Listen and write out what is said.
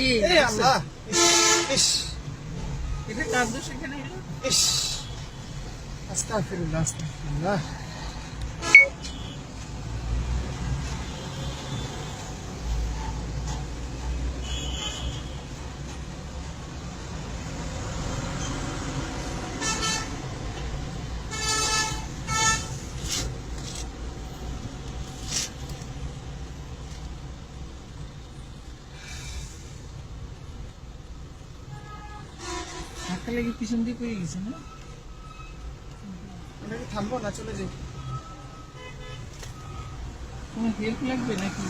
এই, এই আল্লাহ ইস এটা কার দোষ এখানে ধাক্কা লেগে পিছন দিয়ে পড়ে গেছে, না? ওটাকে থামবো না, চলে যাই। কোনো হেল্প লাগবে নাকি?